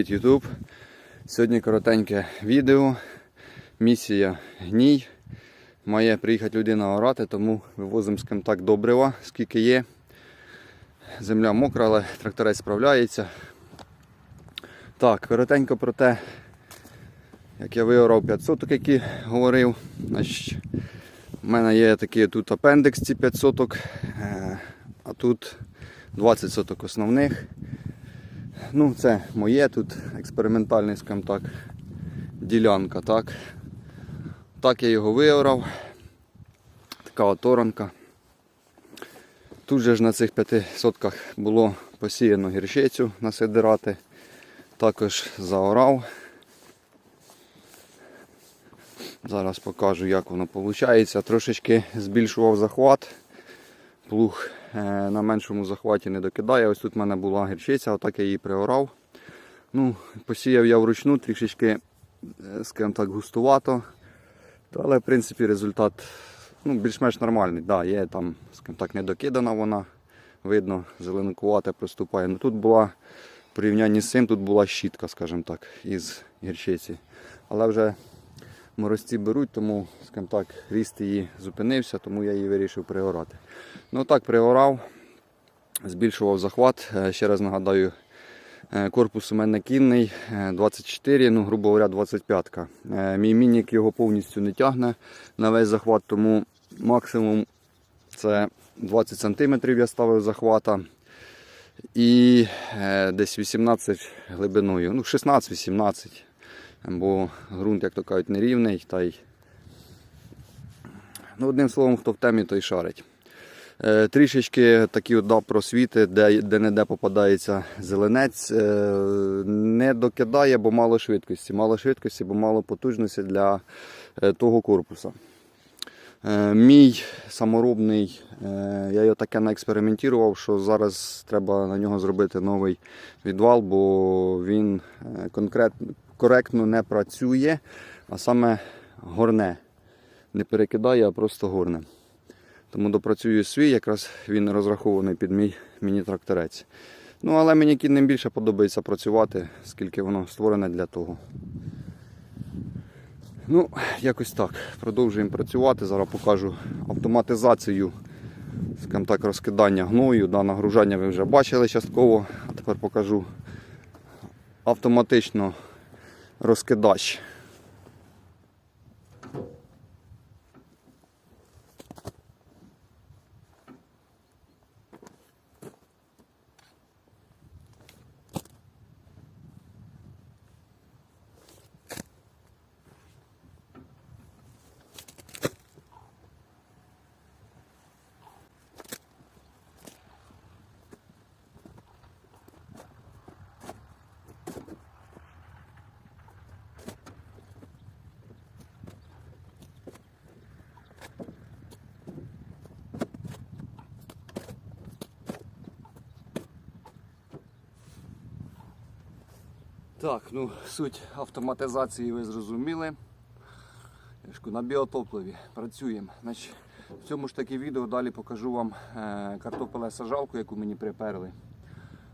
Привіт, Ютуб! Сьогодні коротеньке відео. Місія гній. Має приїхати людина орати, тому вивозимо з так добрива, скільки є. Земля мокра, але тракторець справляється. Так, коротенько про те, як я виорав 500, які говорив. Значить, у мене є такий тут апендекс ці 5 соток, е, а тут 20 соток основних. Ну, це моє тут експериментальний, скажімо так, ділянка, так. Так я його виорав. Така от оранка. Тут же ж на цих п'яти сотках було посіяно гірчицю насидирати. Також заорав. Зараз покажу, як воно виходить. Трошечки збільшував захват. Плуг на меншому захваті не докидає. Ось тут в мене була гірчиця, отак я її приорав. Ну, Посіяв я вручну, трішечки, е, скажімо так, густувато. Але в принципі результат ну, більш-менш нормальний. Да, є там, скажімо так, недокидана вона. Видно, зеленкувате проступає. Ну, тут була в порівнянні з цим, тут була щітка, скажімо так, із гірчиці. Але вже морозці беруть, тому, скажімо так, ріст її зупинився, тому я її вирішив пригорати. Ну так, пригорав, збільшував захват. Е, Ще раз нагадаю, е, корпус у мене кінний, е, 24, ну, грубо говоря, 25. Е, Мій мінік його повністю не тягне на весь захват, тому максимум це 20 см я ставив захвата. І е, десь 18 глибиною, ну 16-18 бо ґрунт, як то кажуть, нерівний. Та й... ну, одним словом, хто в темі, той шарить. Е, трішечки такі от дав просвіти, де, де не де попадається зеленець. Е, не докидає, бо мало швидкості. Мало швидкості, бо мало потужності для е, того корпуса. Е, Мій саморобний, е, я його таке наекспериментував, що зараз треба на нього зробити новий відвал, бо він е, конкретно, коректно не працює, а саме горне. Не перекидає, а просто горне. Тому допрацюю свій, якраз він розрахований під мій міні-тракторець. Ну, але мені кінним більше подобається працювати, скільки воно створене для того. Ну, якось так. Продовжуємо працювати. Зараз покажу автоматизацію скажімо так, розкидання гною. Да, нагружання ви вже бачили частково, а тепер покажу автоматично розкидач. Так, ну суть автоматизації ви зрозуміли. На біотопливі працюємо. В цьому ж таки відео далі покажу вам е, картопелесаджалку, яку мені приперли.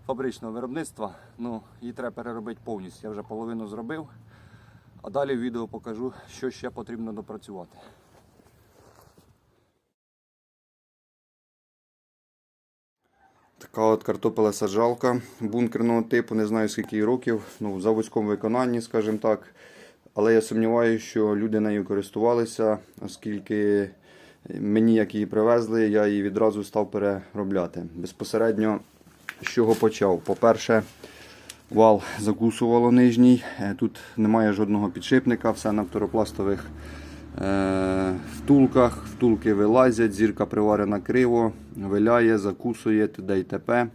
Фабричного виробництва. Ну, її треба переробити повністю. Я вже половину зробив. А далі в відео покажу, що ще потрібно допрацювати. Така от картопелесаджалка бункерного типу, не знаю скільки років, ну, в заводському виконанні, скажімо так. Але я сумніваюся, що люди нею користувалися, оскільки мені, як її привезли, я її відразу став переробляти. Безпосередньо з чого почав? По-перше, вал закусувало нижній. Е, Тут немає жодного підшипника, все на второпластових е, втулках. Втулки вилазять, зірка приварена криво, виляє, закусує т.д. і т.п.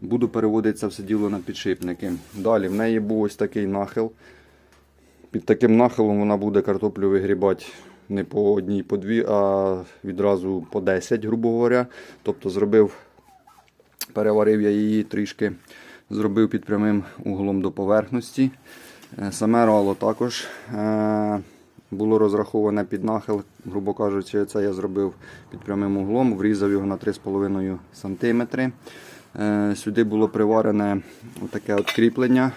Буду переводити це все діло на підшипники. Далі в неї був ось такий нахил. Під таким нахилом вона буде картоплю вигрібати не по одній, по дві, а відразу по 10, грубо говоря. Тобто зробив, переварив я її трішки, зробив під прямим углом до поверхності. Е, Саме рало також е, було розраховане під нахил, грубо кажучи, це я зробив під прямим углом, врізав його на 3,5 см. Е, Сюди було приварене таке кріплення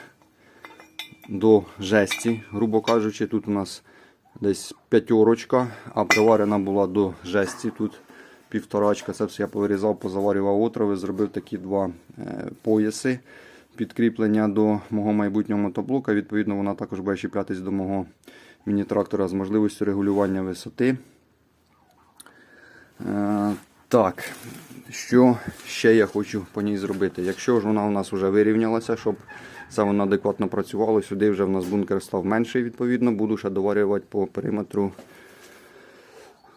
до жесті, грубо кажучи, тут у нас десь п'ятерочка, а приварена була до жесті. Тут півторачка. Це все я повирізав, позаварював отрови, зробив такі два е, пояси підкріплення до мого майбутнього мотоблока. Відповідно, вона також буде чіплятись до мого міні-трактора з можливістю регулювання висоти. Е, так, що ще я хочу по ній зробити? Якщо ж вона у нас вже вирівнялася, щоб це воно адекватно працювало, сюди вже в нас бункер став менший, відповідно, буду ще доварювати по периметру.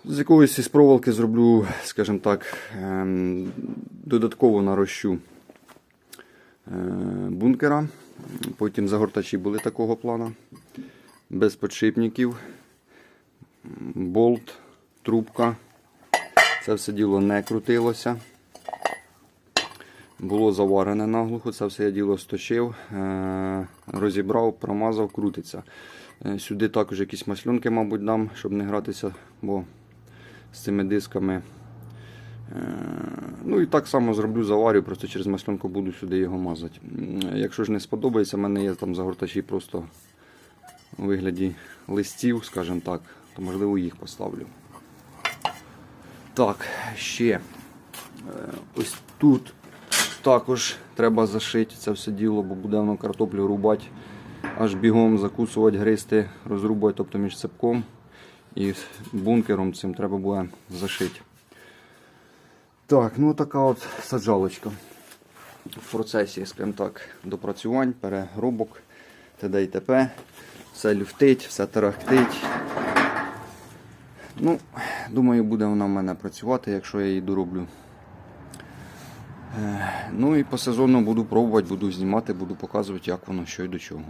З якоїсь із проволоки зроблю, скажімо так, ем, додатково нарощу е, бункера. Потім загортачі були такого плану, без подшипників, болт, трубка. Це все діло не крутилося. Було заварене наглухо, це все я діло сточив, е, розібрав, промазав, крутиться. Е, Сюди також якісь маслюнки, мабуть, дам, щоб не гратися, бо з цими дисками. Е, Ну і так само зроблю заварю, просто через маслюнку буду сюди його мазати. Якщо ж не сподобається, в мене є там загортачі просто у вигляді листів, скажімо так, то можливо їх поставлю. Так, ще. Е, Ось тут також треба зашити це все діло, бо буде воно картоплю рубати, аж бігом закусувати, гристи, розрубати, тобто між цепком і бункером цим треба буде зашити. Так, ну така от саджалочка. В процесі, скажімо так, допрацювань, переробок, т.д. і т.п. Все люфтить, все тарахтить. Ну, думаю, буде вона в мене працювати, якщо я її дороблю. Е, Ну і по сезону буду пробувати, буду знімати, буду показувати, як воно що і до чого.